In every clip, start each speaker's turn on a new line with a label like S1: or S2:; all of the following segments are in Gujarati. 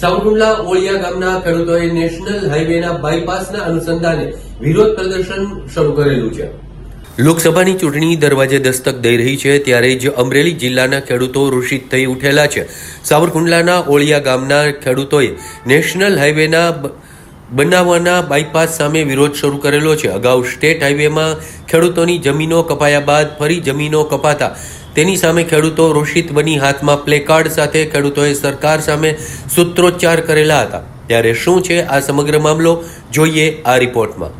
S1: સાવરકુંડલા ઓળિયા ગામના ખેડૂતોએ નેશનલ હાઈવેના બાયપાસના અનુસંધાને વિરોધ પ્રદર્શન શરૂ કરેલું છે. લોકસભાની ચૂંટણી દરવાજે દસ્તક દઈ રહી છે, ત્યારે જ અમરેલી જિલ્લાના ખેડૂતો રૂષિત થઈ ઉઠેલા છે. સાવરકુંડલાના ઓળિયા ગામના ખેડૂતોએ નેશનલ હાઈવેના બનાવવાના બાયપાસ સામે વિરોધ શરૂ કરેલો છે. અગાઉ સ્ટેટ હાઈવેમાં ખેડૂતોની જમીનો કપાયા બાદ ફરી જમીનો કપાતા તેની સામે ખેડૂતો રોષિત બની હાથમાં પ્લેકાર્ડ સાથે ખેડૂતોએ સરકાર સામે સૂત્રોચ્ચાર કરેલા હતા. ત્યારે શું છે આ સમગ્ર મામલો? જોઈએ આ રિપોર્ટમાં.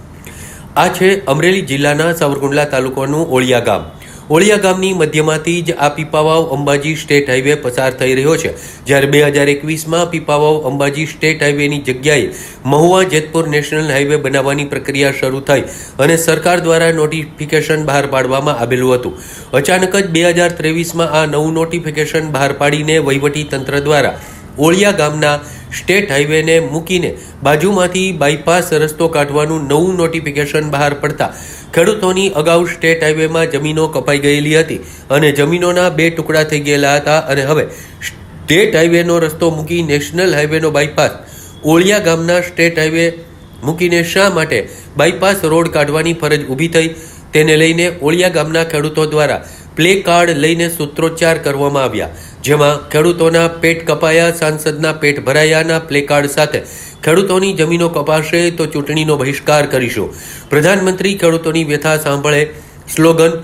S1: આ છે અમરેલી જિલ્લાના સાવરકુંડલા તાલુકાનું ઓળિયા ગામ. ઓળિયા ગામની મધ્યમાંથી જ આ પીપાવાવ અંબાજી સ્ટેટ હાઈવે પસાર થઈ રહ્યો છે. જ્યારે બે હજાર એકવીસમાં પીપાવાવ અંબાજી સ્ટેટ હાઈવેની જગ્યાએ મહુવા જેતપુર નેશનલ હાઈવે બનાવવાની પ્રક્રિયા શરૂ થઈ અને સરકાર દ્વારા નોટિફિકેશન બહાર પાડવામાં આવેલું હતું. અચાનક જ બે હજાર ત્રેવીસમાં આ નવું નોટિફિકેશન બહાર પાડીને વહીવટી તંત્ર દ્વારા ઓળિયા ગામના સ્ટેટ હાઈવેને મૂકીને બાજુમાંથી બાયપાસ રસ્તો કાઢવાનું નવું નોટિફિકેશન બહાર પડતા ખેડૂતોની અગાઉ સ્ટેટ હાઈવેમાં જમીનો કપાઈ ગયેલી હતી અને જમીનોના બે ટુકડા થઈ ગયેલા હતા અને હવે સ્ટેટ હાઈવેનો રસ્તો મૂકી નેશનલ હાઈવેનો બાયપાસ ઓળિયા ગામના સ્ટેટ હાઈવે મૂકીને શા માટે બાયપાસ રોડ કાઢવાની ફરજ ઊભી થઈ તેને લઈને ઓળિયા ગામના ખેડૂતો દ્વારા પ્લે કાર્ડ લઈને સૂત્રોચ્ચાર કરવામાં આવ્યા, જેમાં ખેડૂતોના પેટ કપાયા, સાંસદના પેટ ભરાયાના પ્લે કાર્ડ સાથે ખેડૂતોની જમીનો કપાશે તો ચૂંટણીનો બહિષ્કાર કરીશું. પ્રધાનમંત્રી ખેડૂતોની વ્યથા સાંભળે સ્લોગન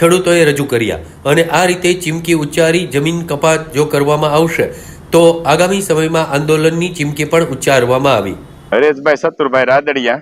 S1: ખેડૂતોએ રજૂ કર્યા અને આ રીતે ચીમકી ઉચ્ચારી જમીન કપાત જો કરવામાં આવશે, તો આગામી સમયમાં આંદોલનની ચીમકી પણ ઉચ્ચારવામાં આવી.
S2: હરેશભાઈ સતુરભાઈ રાદડિયા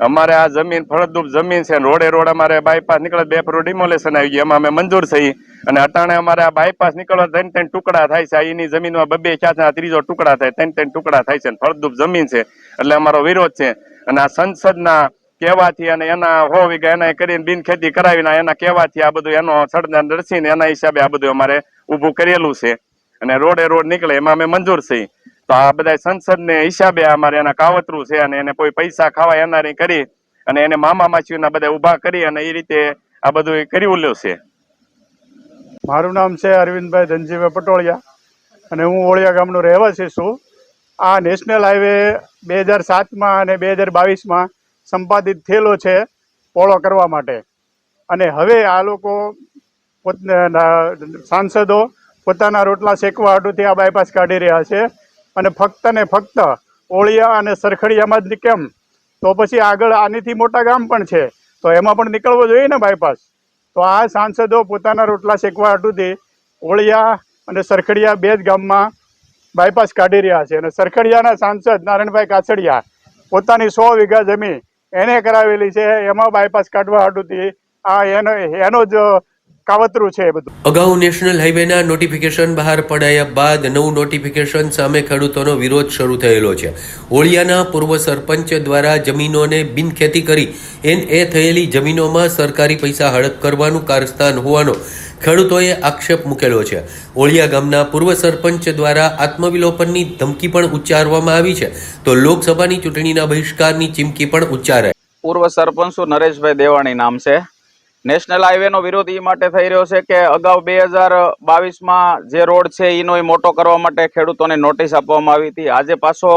S2: અમારે આ જમીન, ફળદ્રુપ જમીન છે રોડે રોડ અમારે બાયપાસ નીકળે, બે ફરો ડિમોલેશન આવી ગયું. એમાં અમે મંજૂર થઈ અને અટાણે અમારે આ બાયપાસ નીકળવા ત્રણ ત્રણ ટુકડા થાય છે. એની જમીનમાં બબે આ ત્રીજો ટુકડા થાય, ત્રણ ત્રણ ટુકડા થાય છે. ફળદ્રુપ જમીન છે. એટલે અમારો વિરોધ છે. અને આ સંસદના કહેવાથી અને એના હો વીઘા એના કરીને બિન ખેતી કરાવીને એના કહેવાથી આ બધું એનો સડદાન દર્શીને એના હિસાબે આ બધું અમારે ઊભું કરેલું છે. અને રોડે રોડ નીકળે, એમાં અમે મંજૂર થઈ તો આ બધા સંસદ ને હિસાબે અમારે એના કાવતરું છે અને એને કોઈ પૈસા ખાવા એના કરી અને એને મામા માછીઓના બધા ઊભા કરી અને એ રીતે આ બધું કર્યું લ્યો છે.
S3: મારું નામ છે અરવિંદભાઈ ધનજીભાઈ પટોળિયા અને હું ઓળિયા ગામનો રહેવાસી છું. આ નેશનલ હાઈવે બે હજાર સાતમાં અને બે હજાર બાવીસમાં સંપાદિત થયેલો છે પોળો કરવા માટે. અને હવે આ લોકો પોત સાંસદો પોતાના રોટલા શેકવા હાટુથી આ બાયપાસ કાઢી રહ્યા છે. અને ફક્ત ને ફક્ત ઓળિયા અને સરખડિયામાં જ કેમ તો પછી આગળ આનીથી મોટા ગામ પણ છે. તો એમાં પણ નીકળવો જોઈએ ને બાયપાસ તો આ સાંસદો પોતાના રોટલા શેકવા હાટુથી ઓળિયા અને સરખડિયા બે જ ગામમાં બાયપાસ કાઢી રહ્યા છે. અને સરખડિયાના સાંસદ નારાયણભાઈ કાછડિયા પોતાની સો વીઘા જમીન એને કરાવેલી છે. એમાં બાયપાસ કાઢવા હાટુથી આ એનો એનો જ કાવતરું છે બધું.
S1: અગાઉ નેશનલ હાઈવેના નોટિફિકેશન બહાર પડાયા બાદ નવું નોટિફિકેશન સામે ખેડૂતોનો વિરોધ શરૂ થયેલો છે. ઓળિયાના પૂર્વ સરપંચ દ્વારા જમીનોને બિનખેતી કરી એન એ થયેલી જમીનોમાં સરકારી પૈસા હડપ કરવાનું કારસ્થાન હોવાનો ખેડૂતોએ આક્ષેપ મૂકેલો છે. ઓળિયા ગામના પૂર્વ સરપંચ દ્વારા આત્મવિલોપનની ધમકી પણ ઉચ્ચારવામાં આવી છે. તો લોકસભાની ચૂંટણીના બહિષ્કારની ચીમકી પણ ઉચ્ચારાય
S4: પૂર્વ સરપંચ નરેશભાઈ દેવાણી નામ છે? નેશનલ હાઈવેનો વિરોધ એ માટે થઈ રહ્યો છે કે અગાઉ બે હજાર બાવીસમાં જે રોડ છે એનો એ મોટો કરવા માટે ખેડૂતોને નોટિસ આપવામાં આવી હતી. આજે પાછો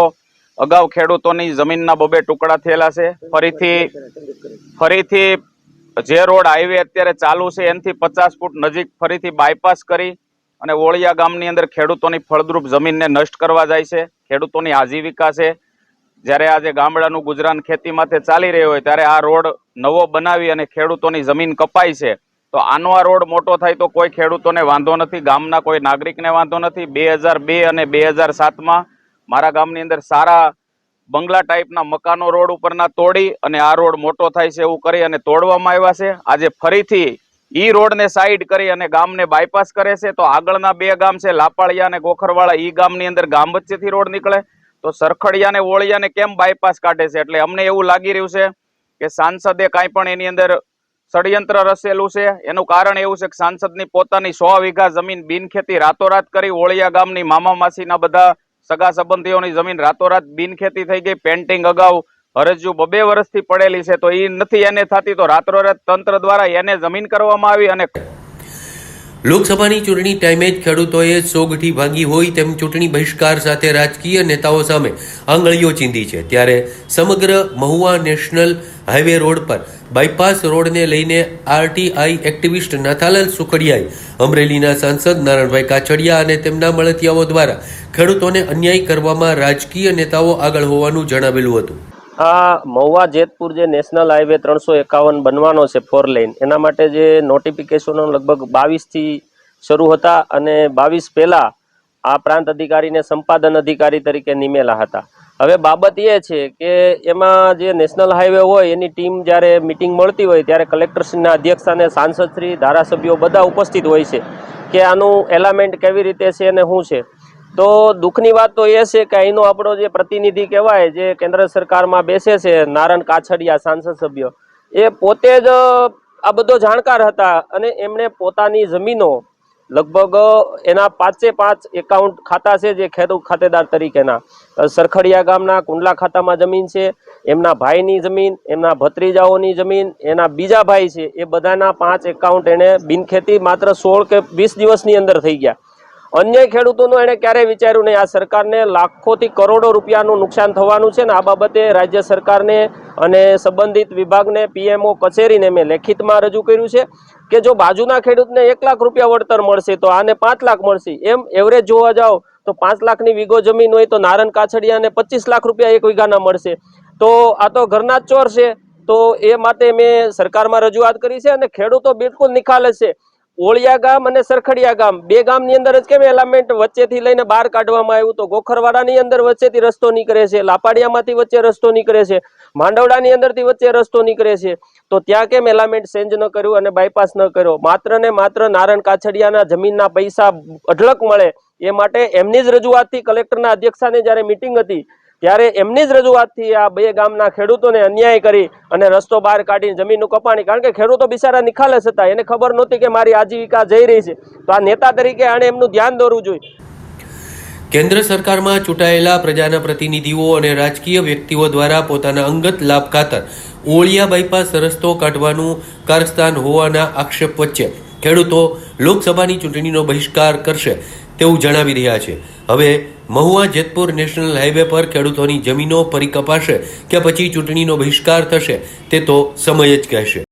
S4: અગાઉ ખેડૂતોની જમીનના બબે ટુકડા થયેલા છે. ફરીથી ફરીથી જે રોડ હાઈવે અત્યારે ચાલુ છે એનાથી પચાસ ફૂટ નજીક ફરીથી બાયપાસ કરી અને ઓળિયા ગામની અંદર ખેડૂતોની ફળદ્રુપ જમીનને નષ્ટ કરવા જાય છે. ખેડૂતોની આજીવિકા છે. જ્યારે આજે ગામડાનું ગુજરાન ખેતી માથે ચાલી રહ્યો હોય ત્યારે આ રોડ નવો બનાવી અને ખેડૂતોની જમીન કપાય છે. તો આનો આ રોડ મોટો થાય તો કોઈ ખેડૂતોને વાંધો નથી, ગામના કોઈ નાગરિકને વાંધો નથી. બે હજાર બે અને બે હજાર સાતમાં મારા ગામની અંદર સારા બંગલા ટાઈપના મકાનો રોડ ઉપરના તોડી અને આ રોડ મોટો થાય છે એવું કરી અને તોડવામાં આવ્યા છે. આજે ફરીથી ઈ રોડને સાઈડ કરી અને ગામને બાયપાસ કરે છે. તો આગળના બે ગામ છે, લાપાળિયા અને ગોખરવાળા. ઈ ગામની અંદર ગામ વચ્ચેથી રોડ નીકળે. તો સરખડિયા ને ઓળિયાને કેમ બાયપાસ કાઢે છે? એટલે અમને એવું લાગી રહ્યું છે કે સાંસદે કાંઈ પણ એની અંદર ષડયંત્ર રચેલું છે. એનું કારણ એવું છે કે સાંસદની પોતાની સો વીઘા જમીન બિનખેતી રાતોરાત કરી ઓળિયા ગામની મામા માસીના બધા સગા સંબંધીઓની જમીન રાતોરાત બિનખેતી થઈ ગઈ. પેન્ટિંગ અગાઉ હરજુ બબે વર્ષથી પડેલી છે. તો એ નથી એને થતી, તો રાતોરાત તંત્ર દ્વારા એને જમીન કરવામાં આવી અને
S1: લોકસભાની ચૂંટણી ટાઈમે જ ખેડૂતોએ સોગઠી ભાંગી હોય તેમ ચૂંટણી બહિષ્કાર સાથે રાજકીય નેતાઓ સામે આંગળીઓ ચીંધી છે. ત્યારે સમગ્ર મહુવા નેશનલ હાઈવે રોડ પર બાયપાસ રોડને લઈને આરટીઆઈ એક્ટિવિસ્ટ નાથાલાલ સુખડિયાએ અમરેલીના સાંસદ નારણભાઈ કાછડિયા અને તેમના મળતિયાઓ દ્વારા ખેડૂતોને અન્યાય કરવામાં રાજકીય નેતાઓ આગળ હોવાનું જણાવેલું હતું.
S5: આ મહુવા જેતપુર જે નેશનલ હાઈવે ત્રણસો એકાવન બનવાનો છે ફોર લેન, એના માટે જે નોટિફિકેશનો લગભગ બાવીસથી શરૂ હતા અને બાવીસ પહેલાં આ પ્રાંત અધિકારીને સંપાદન અધિકારી તરીકે નિમેલા હતા. હવે બાબત એ છે કે એમાં જે નેશનલ હાઈવે હોય, એની ટીમ જ્યારે મિટિંગ મળતી હોય ત્યારે કલેક્ટરશ્રીના અધ્યક્ષસ્થાને સાંસદશ્રી, ધારાસભ્યો બધા ઉપસ્થિત હોય છે કે આનું એલામેન્ટ કેવી રીતે છે અને શું છે. તો દુઃખની વાત તો એ છે કે અહીંનો આપણો જે પ્રતિનિધિ કહેવાય, જે કેન્દ્ર સરકારમાં બેસે છે નારણ કાછડિયા, સાંસદ સભ્ય, એ પોતે જ આ બધો જાણકાર હતા અને એમણે પોતાની જમીનો લગભગ એના પાંચે પાંચ એકાઉન્ટ ખાતા છે, જે ખેડૂત ખાતેદાર તરીકેના. સરખડિયા ગામના, કુંડલા ખાતામાં જમીન છે, એમના ભાઈની જમીન, એમના ભત્રીજાઓની જમીન, એના બીજા ભાઈ છે, એ બધાના પાંચ એકાઉન્ટ એણે બિનખેતી માત્ર સોળ કે વીસ દિવસની અંદર થઈ ગયા. અન્ય ખેડૂતોનું એણે ક્યારેય વિચાર્યું નહીં. આ સરકારને લાખોથી કરોડો રૂપિયાનું નુકસાન થવાનું છે ને આ બાબતે રાજ્ય સરકારને અને સંબંધિત વિભાગને પીએમઓ કચેરીને મેં લેખિતમાં રજૂ કર્યું છે કે જો બાજુના ખેડૂતને એક લાખ રૂપિયા વળતર મળશે તો આને પાંચ લાખ મળશે. એમ એવરેજ જોવા જાઓ તો પાંચ લાખની વીઘો જમીન હોય તો નારણ કાછડિયાને પચીસ લાખ રૂપિયા એક વીઘાના મળશે. તો આ તો ઘરના ચોર છે. તો એ માટે મેં સરકારમાં રજૂઆત કરી છે અને ખેડૂતો બિલકુલ નિખાલસ છે. ઓળિયા ગામ અને સરખડિયા ગામ. બે ગામની અંદર જ કેમ એલામેન્ટ વચ્ચેથી લઈને બહાર કાઢવામાં આવ્યું? તો ગોખરવાડાની અંદર વચ્ચેથી રસ્તો નીકળે છે. લાપાડિયામાંથી વચ્ચે રસ્તો નીકળે છે. માંડવડાની અંદરથી વચ્ચે રસ્તો નીકળે છે. તો ત્યાં કેમ એલામેન્ટ ચેન્જ ન કર્યું અને બાયપાસ ન કર્યો? માત્ર ને માત્ર નારણ કાછડિયાના જમીનના પૈસા અઢળક મળે. એ માટે એમની જ રજૂઆતથી કલેક્ટરના અધ્યક્ષાને જ્યારે મિટિંગ હતી ત્યારે એમની જ રજૂઆતથી આ બે ગામના ખેડૂતોને અન્યાય કરી અને રસ્તો બહાર કાઢીને જમીનનું કપાણી. કારણ કે ખેડૂતો બિચારા નિખાલસ હતા એને ખબર નહોતી કે મારી આજીવિકા જઈ રહી છે. તો આ નેતા તરીકે આણે એમનું ધ્યાન દોરવું જોઈએ.
S1: કેન્દ્ર સરકારમાં ચૂંટાયેલા પ્રજાના પ્રતિનિધિઓ અને રાજકીય વ્યક્તિઓ દ્વારા પોતાના અંગત લાભ ખાતર ઓળિયા બાયપાસ રસ્તો કાઢવાનું કારસ્થાન હોવાના આક્ષેપ વચ્ચે ખેડૂતો લોકસભાની ચૂંટણીનો બહિષ્કાર કરશે તેવું જણાવી રહ્યા છે. હવે મહુવા જેતપુર નેશનલ હાઈવે પર ખેડૂતોની જમીનો ફરી કપાશે કે પછી ચૂંટણીનો બહિષ્કાર થશે, તે તો સમય જ કહેશે.